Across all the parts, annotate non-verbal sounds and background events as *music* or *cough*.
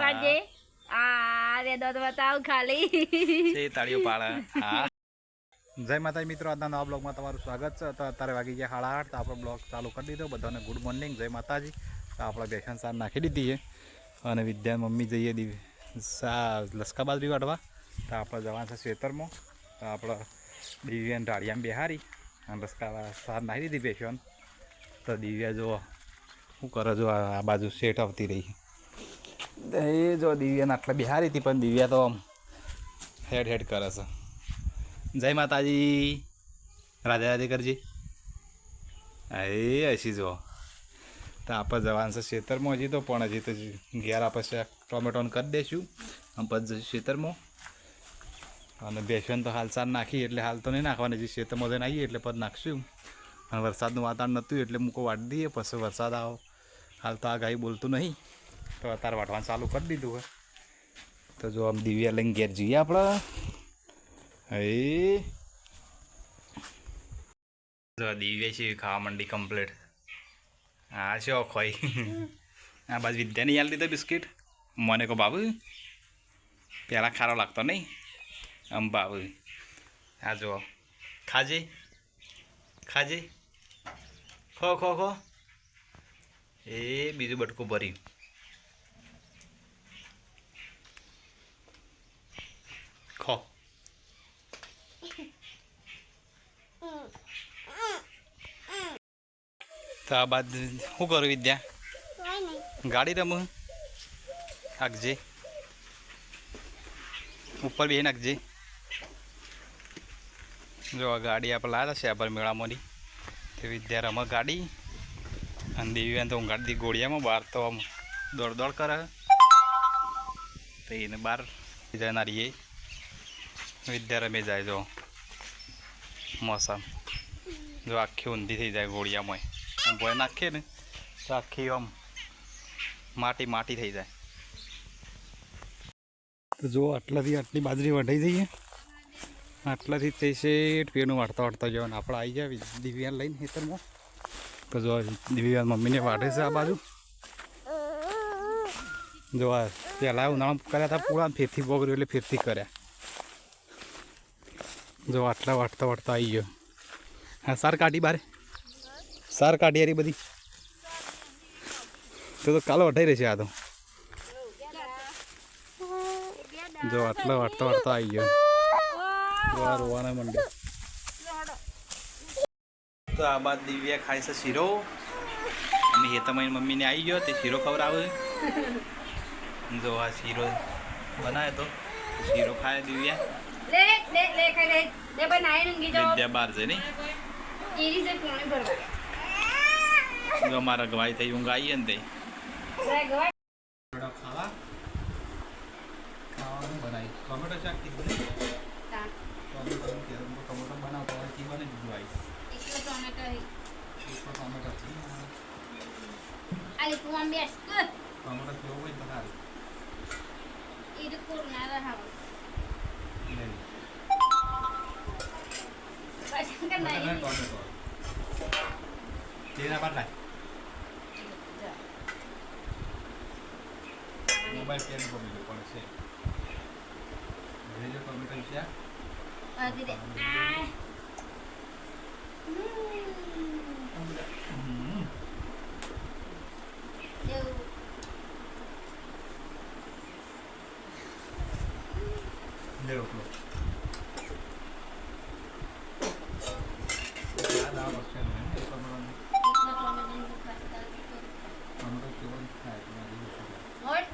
કાજે આ રે દોત બતાવ ખાલી. છે તાળીઓ પાડે. હા. જય માતાજી મિત્રો આજના નવા બ્લોગમાં તમારું સ્વાગત છે. તો અત્યારે વાગી ગયા સાડા આઠ તો આપણો બ્લોગ ચાલુ કરી દીધો. બધાને ગુડ મોર્નિંગ જય માતાજી. તો આપણે બેસન સાર નાખી દીધી છે. અને વિદ્યા મમ્મી જઈએ દીવી સા લસકા બાજરી વાટવા તો આપણે જવાનું છે ખેતરમાં તો આપણે દિવ્યાને ઢાળિયામાં બેહારી. અને લસકા સાર નાખી દીધી બેસન તો દિવ્યા જો શું કરે જો આ બાજુ શેઠ આવતી રહી એ જો દિવ્યાને આટલા બિહારી હતી, પણ દિવ્યા તો આમ હેડ હેડ કરે છે. જય માતાજી. રાધે રાધે કરજી. એ હસી જો તો આપણે જવાનું છે ખેતરમાં હજી તો પણ હજી તો ઘેર આપણે ટોમેટોન કરી દઈશું આમ પછી જઈશું ખેતરમાં અને બેસન તો હાલ સાર નાખી, એટલે હાલ તો નહીં નાખવાની. હજી ખેતરમાં જઈને આવીએ એટલે પછી નાખશું. અને વરસાદનું વાતાવરણ નહોતું, એટલે મૂકો વાટી દઈએ, પછી વરસાદ આવો. હાલ તો આ ગાય બોલતું નહીં. તો અત્યારે વાટવાનું ચાલુ કરી દીધું હોય તો જો આમ દિવ્યા લઈને ઘેર જઈએ આપણે. હે દિવ્યા છે ખાવા માંડી કમ્પ્લીટ હા છે ખોઈ આ બાજુ વિદ્યાને યાદ દીધો બિસ્કિટ. મને કહો બાબુ પહેલાં ખારો લાગતો નહીં? આમ બાબુ. આ જો, ખાજે ખાજે. ખો ખો ખો. એ બીજું બટકું ભર્યું ખો તો આ બાદ શું કરું વિદ્યા? ગાડી રમું? નાખજે ઉપર બે નાખજે જો આ ગાડી આપણે લાવ્યા છે આપણે મેળામાંની તે વિદ્યા રમે ગાડી. અને દેવીને તો ગાડી દી ગોળિયામાં બહાર તો આમ દોડ દોડ કરે. તો એને બહાર જનારીએ. વિદ્યા રમે જાય જો. મોસમ. જો આખી ઊંધી થઈ જાય ગોળિયામાં. આમ ભોય નાખીએ ને, તો આખી આમ માટી માટી થઈ જાય. તો જો આટલાથી આટલી બાજરી વઢાઈ જઈએ આટલાથી તે શેઠ પેનું વાળતા વાળતા જવાનું. આપણે આવી જાય દિવ્યાન લઈને ખેતરમાં. તો જો દિવ્યાન મમ્મીને વાઢે છે આ બાજુ. જો પહેલાં ઉનાળા કર્યા હતા પૂરા ફેરથી બગડ્યું એટલે ફેરથી કર્યા. જો આટલા વાટતા વાટતા આવી ગયો. હા, સાર કાઢી બારે. સાર કાઢી યારી બધી. તો તો કાલ વઢાઈ રહેશે આ તો. જો આટલા વાટતા વાટતા આવી ગયો. રોવાના મંડ્યો તો આ બાદ દિવ્યા ખાય છે શીરો. અને હેતમાઈ મમ્મીને આવી ગયો, તે શીરો ખવડાવે. જો આ શીરો બનાવે તો. શીરો ખાય દિવ્યા. લે લે લે ખાઈ લે. લે બનાવી નંગી જાઓ વિદ્યા બાર છે નહીં? ઈરી જે પાણી ભરવા. જો મારા ગવાઈ થઈ ઊંઘ આવીએ ને તે. રે ગવા ખાવા. ખાવાનું બનાવી ટોમેટો શાક કીધું ને? તા ટોમેટો ટોમેટો બનાવતો હોય કી બને દીધું આવી એકલો ટોમેટો હે. ટોમેટો છે. આલી કુવામ બેસ. ટોમેટો કેવો હોય બનાવે ઈરી કોરના રહાવ પછી કે નહીં ટોમેટો તેના બાદ લાય મોબાઈલ પેન પડી પણ છે ભેજો ટોમેટો છે આધી રે આ એવું લે રોટલો એકલો ટોમેટો ખાતા ટોમેટો કેવો થાય તમારે મોટ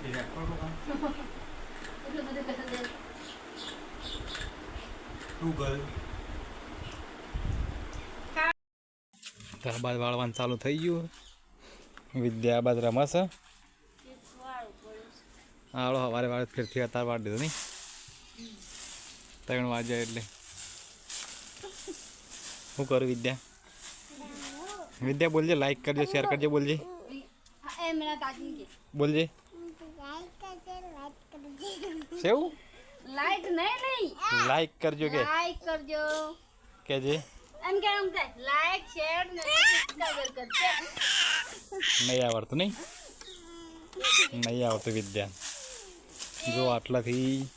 એ રેકોર્ડ કામ એટલું બધું કહેતા દે ગૂગલ ત્યારબાદ વાળવાનું ચાલુ થઈ ગયું. વિદ્યા બાદ રમાશે. આવડો સવારે વાળે ફેરથી અત્યારે વાળ દીધો નહીં. ત્રણ વાગ્યા એટલે. શું કરું વિદ્યા? વિદ્યા બોલજે લાઈક કરજો શેર કરજો બોલજે. એ બોલજે સેવું લાઈક નહીં નહીં. લાઈક કરજો કે. લાઈક કરજો. કે જે એમ કે એમ કે લાઈક શેર ને સબસ્ક્રાઇબ કરજો. નહીં આવડતું નહીં? નહીં આવતું વિદ્યા. જો આટલાથી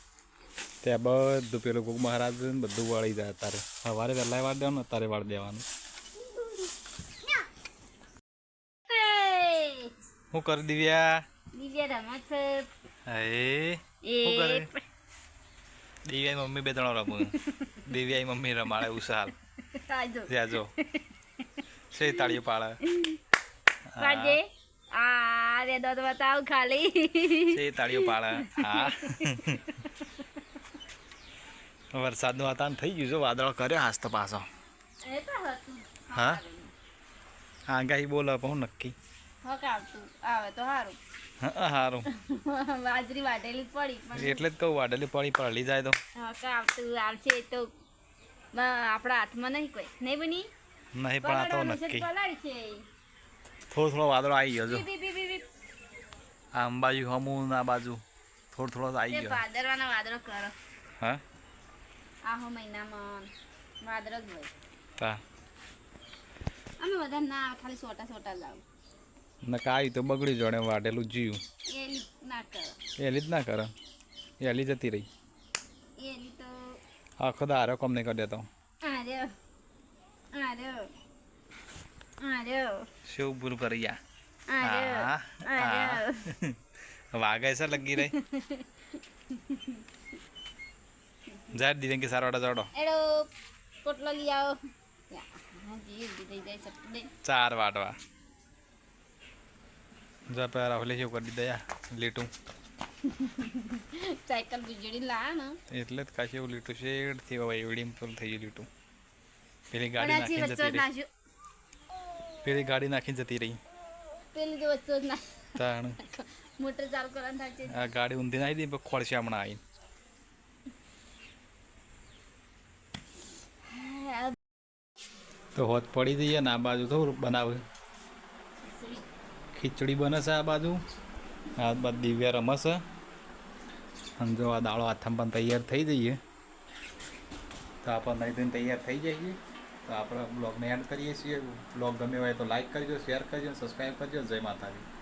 ત્યાં બધું પેલું કોક મહારાજ બધું વાળી જાય તારે સવારે વહેલા વાળ દેવાનું તારે વાળ દેવાનું. હું કરી દિવ્યા? દિવ્યા રમત છે. હે શું દિવ્યાની મમ્મી બે ત્રણ રમું. દિવ્યાની મમ્મી રમાડે ઉષાલ આજો ત્યાં જો સે તાળીઓ પાડે. પાડજે. આ રે દોત બતાવ ખાલી. સે તાળીઓ પાડે. હા. વરસાદનું વાતાવરણ થઈ ગયું છે. વાદળો કર્યો હાસ્તો પાછો. હા? આગાહી બોલે પણ નક્કી. આવે તો સારું સારું *laughs* બાજરી વાટેલી પડી પણ એટલે જ કહું વાડલી પડી પડી જાય તો. હક આવતું આવશે તો આપણા હાથમાં નહીં કોઈ. નહીં બની? નહીં પણ આ તો નક્કી. થોડો થોડો વાદળો આવી ગયો જો. આ અંબાજુ હમું ના બાજુ. થોડો થોડો આવી ગયો. ભાદરવાના વાદળો કરો. હા? આહો મહિનામાં વાદળો જ હોય. તા. અમે બધા ના ખાલી સોટા સોટા લાવ. નકા કાઈ તો બગડી જોડે વાટેલું જીવ એલી જ ના કરે. એલી જતી રહી. તો આખો દારો કમ નહીં કરી દેતો? આ રહ્યો આ રહ્યો આ રહ્યો શું ભૂલ કરી યા આ રહ્યો હા આ હા. રહ્યો વાગે છે લગી રહી. જા દીદી કે સારવાડા જોડો. એડો પોટલો લઈ આવો. હા, જાય ચાર વાટવા. જા પેલા રાહુલે શું કરી દીધા? લીટું. સાયકલ વીજળી લા ને એટલે જ કાશે એવું લીટું શેડથી હવે એવડી પેલું થઈ ગયું લીટું. પેલી ગાડી નાખી જતી રહી. પેલી ગાડી નાખી જતી રહી. પેલી તો વચ્ચો ના તાણ. મોટર ચાલુ કરવાનું થાય છે. આ ગાડી ઊંધી નાખી દીધી ખોળશે હમણાં આવીને. તો હોત પડી જઈએ ને આ બાજુ તો બનાવે ખીચડી બને આ બાજુ. આ બાદ દિવ્યા રમશે અને જો આ દાળો આથમ પણ તૈયાર થઈ જઈએ. તો આપણે નહીં ધોઈને તૈયાર થઈ જઈએ. તો આપણે બ્લોગને એડ કરીએ છીએ. બ્લોગ ગમે હોય તો લાઈક કરજો શેર કરજો સબસ્ક્રાઈબ કરજો. જય માતાજી.